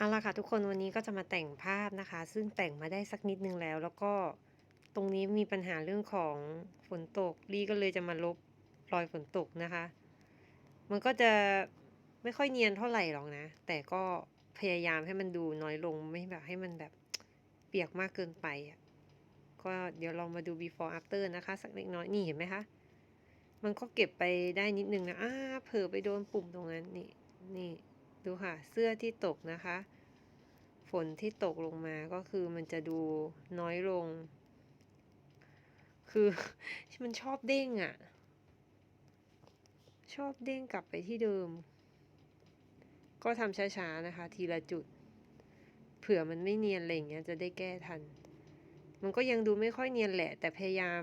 เอาละค่ะทุกคนวันนี้ก็จะมาแต่งภาพนะคะ ซึ่งแต่งมาได้สักนิดนึงแล้ว แล้วก็ตรงนี้มีปัญหาเรื่องของฝนตกลี่ก็เลยจะมาลบรอยฝนตกนะคะ มันก็จะไม่ค่อยเนียนเท่าไหร่หรอกนะ แต่ก็พยายามให้มันดูน้อยลงไม่แบบให้มันแบบเปียกมากเกินไปอะก็เดี๋ยวเรามาดู before after นะคะ สักเล็กน้อยนี่เห็นไหมคะมันก็เก็บไปได้นิดนึงนะอ้าเผลอไปโดนปุ่มตรงนั้นนี่นี่ ดูค่ะ เสื้อที่ตกนะคะ ฝนที่ตกลงมาก็คือมันจะดูน้อยลง คือมันชอบเด้งอะ่ะ ชอบเด้งกลับไปที่เดิม ก็ทำช้าๆนะคะ ทีละจุด เผื่อมันไม่เนียนอะไรอย่างเงี้ยจะได้แก้ทัน มันก็ยังดูไม่ค่อยเนียนแหละ แต่พยายาม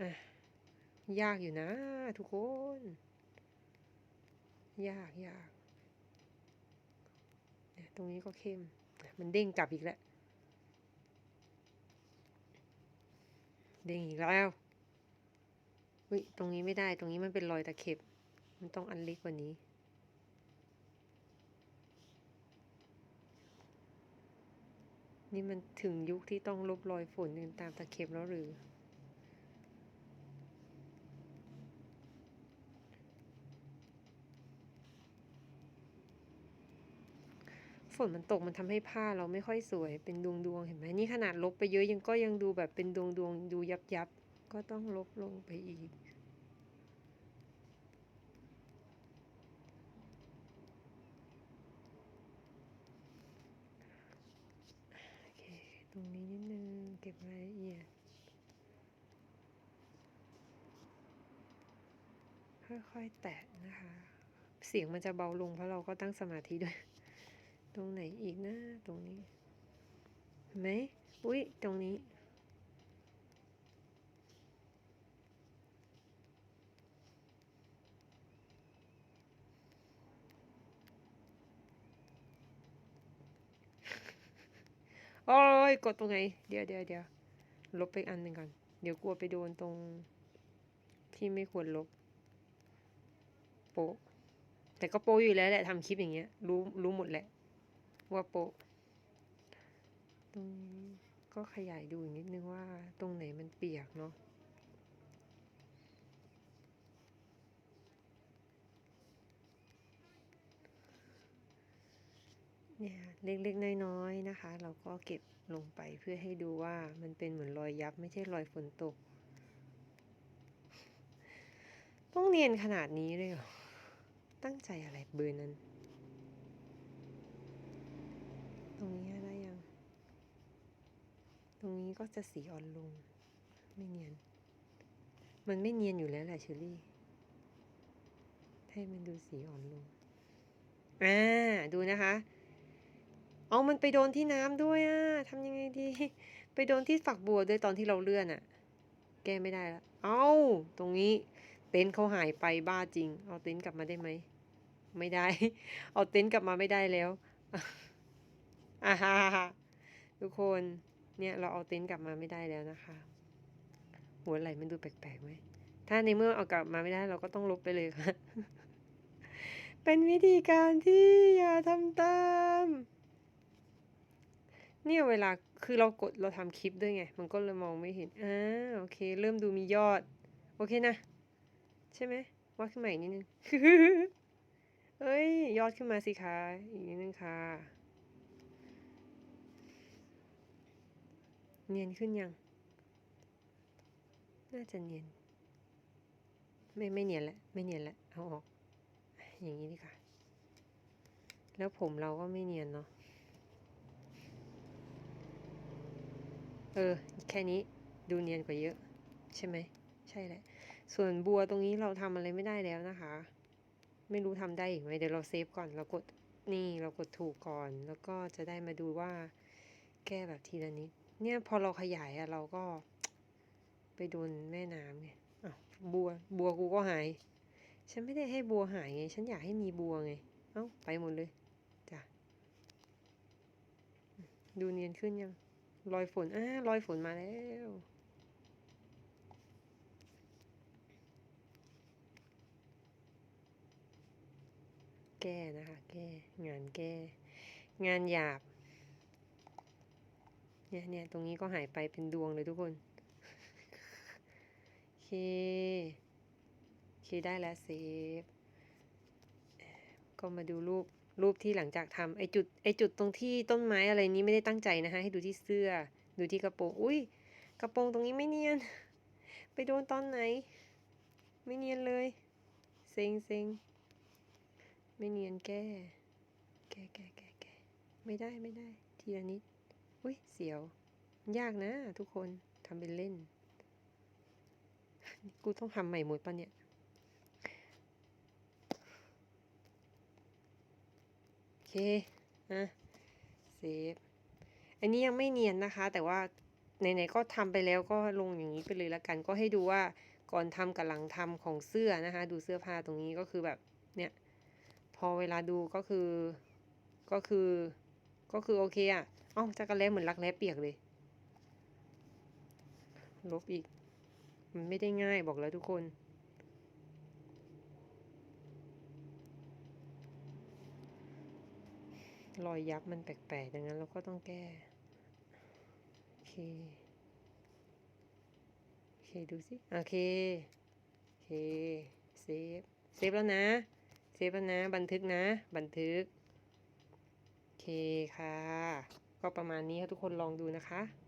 อะยากอยู่นะทุกคน ยากยากเนี่ยตรงนี้ก็เข้ม มันเด้งกลับอีกแล้ว เด้งอีกแล้ววิตรงนี้ไม่ได้ ตรงนี้มันเป็นรอยตะเข็บ มันต้องอันเล็กกว่านี้ นี่มันถึงยุคที่ต้องลบรอยฝนกันตามตะเข็บแล้วหรือ ฝนมันตกมันทำให้ผ้าเราไม่ค่อยสวยเป็นดวงดวงๆเห็นไหมนี่ขนาดลบไปเยอะยังก็ยังดูแบบเป็นดวงดวงๆดูยับยับๆก็ต้องลบลงไปอีก โอเค ตรงนี้นิดนึง เก็บรายละเอียดค่อยๆแตะนะคะ เสียงมันจะเบาลงเพราะเราก็ตั้งสมาธิด้วย ตรงไหนอีกนะ ตรงนี้เห็นไหมอุ้ยตรงนี้ โอ้ยกดตรงไหน เดี๋ยวเดี๋ยวเดี๋ยวลบไปอันหนึ่งก่อน เดี๋ยวกลัวไปโดนตรงที่ไม่ควรลบ โปแต่ก็โปอยู่แล้วแหละทำคลิปอย่างเงี้ย รู้รู้หมดแหละ ว่าโปะตรงนี้ก็ขยายดูอีกนิดนึงว่าตรงไหนมันเปียกเนาะเนี่ยเล็กๆ น้อยๆนะคะ เราก็เก็บลงไปเพื่อให้ดูว่ามันเป็นเหมือนรอยยับไม่ใช่รอยฝนตก ต้องเนียนขนาดนี้เลยเหรอ ตั้งใจอะไรเบอร์นั้น ต รงนี้ได้ยัง ตรงนี้ก็จะสีอ่อนลง ไม่เนียน มันไม่เนียนอยู่แล้วแหละเชอรี่ ให้มันดูสีอ่อนลง อ่า ดูนะคะ เอามันไปโดนที่น้ำด้วยอะทำยังไงดี ไปโดนที่ฝักบัวด้วยตอนที่เราเลื่อนอะ แก้ไม่ได้ละ เอาตรงนี้ เต็นท์เขาหายไปบ้าจริง เอาเต็นท์กลับมาได้ไหม ไม่ได้ เอาเต็นท์กลับมาไม่ได้แล้ว อ่าฮ่าฮ่าทุกคนเนี่ยเราเอาเต็นท์กลับมาไม่ได้แล้วนะคะ หัวไหล่มันดูแปลกๆไหมถ้าในเมื่อเอากลับมาไม่ได้เราก็ต้องลบไปเลยค่ะ เป็นวิธีการที่อย่าทำตามเนี่ยเวลาคือเรากดเราทำคลิปด้วยไง มันก็เลยมองไม่เห็นอ่าโอเค เริ่มดูมียอด โอเคนะ ใช่ไหมวาดขึ้นมาอีกนิดนึงเอ้ย ยอดขึ้นมาสิคะอีกนิดนึงค่ะ เนียนขึ้นยัง น่าจะเนียน ไม่ไม่เนียนล้วไม่เนียนล้วเอาออก อย่างนี้ดีค่ะแล้วผมเราก็ไม่เนียนเนาะ เออ แค่นี้ดูเนียนกว่าเยอะ ใช่ไหม ใช่แหละ ส่วนบัวตรงนี้เราทำอะไรไม่ได้แล้วนะคะ ไม่รู้ทำได้อีกไหมเดี๋ยวเราเซฟก่อนเรากดนี่เรากดถูกก่อน แล้วก็จะได้มาดูว่าแก้แบบทีละนิด เนี่ยพอเราขยายอะเราก็ ไปโดนแม่น้ำไงอ้าวบัว บัวกูก็หาย ฉันไม่ได้ให้บัวหายไง ฉันอยากให้มีบัวไง เอ้าไปหมดเลยจ้ะดูเนียนขึ้นยังรอยฝนอ่ารอยฝนมาแล้วแก้นะคะแก้งานแก้ งานหยาบ เนี่ยเนี่ยตรงนี้ก็หายไปเป็นดวงเลยทุกคนโอเคโอเคได้แล้วเซฟก็มาดูรูปรูปที่หลังจากทำไอจุดไอจุดตรงที่ต้นไม้อะไรนี้ไม่ได้ตั้งใจนะคะให้ดูที่เสื้อ ดูที่กระโปรงอุ้ยกระโปรงตรงนี้ไม่เนียน ไปโดนตอนไหน ไม่เนียนเลยเซ็งเซ็งไม่เนียนแก้แก้แก้แก้แก้ไม่ได้ไม่ได้ ทีละนิด อุ้ยเสียว ยากนะทุกคนทำเป็นเล่น กูต้องทำใหม่หมดปะเนี่ย โอเคอะเซฟ อันนี้ยังไม่เนียนนะคะ แต่ว่าไหนๆก็ทำไปแล้วก็ลงอย่างนี้ไปเลยละกัน ก็ให้ดูว่าก่อนทำกับหลังทำของเสื้อนะคะ ดูเสื้อผ้าตรงนี้ก็คือแบบเนี่ย พอเวลาดูก็คือก็คือ ก็คือโอเคอะเอ้าจักรแล้เหมือนรักแร้เปียกเลย ลบอีก มันไม่ได้ง่ายบอกแล้วทุกคน รอยยับมันแปลกๆดังนั้นเราก็ต้องแก้ โอเค โอเคดูสิ โอเค โอเค เซฟ เซฟแล้วนะ เซฟแล้วนะ บันทึกนะ บันทึก ค่ะ ก็ประมาณนี้ค่ะทุกคนลองดูนะคะ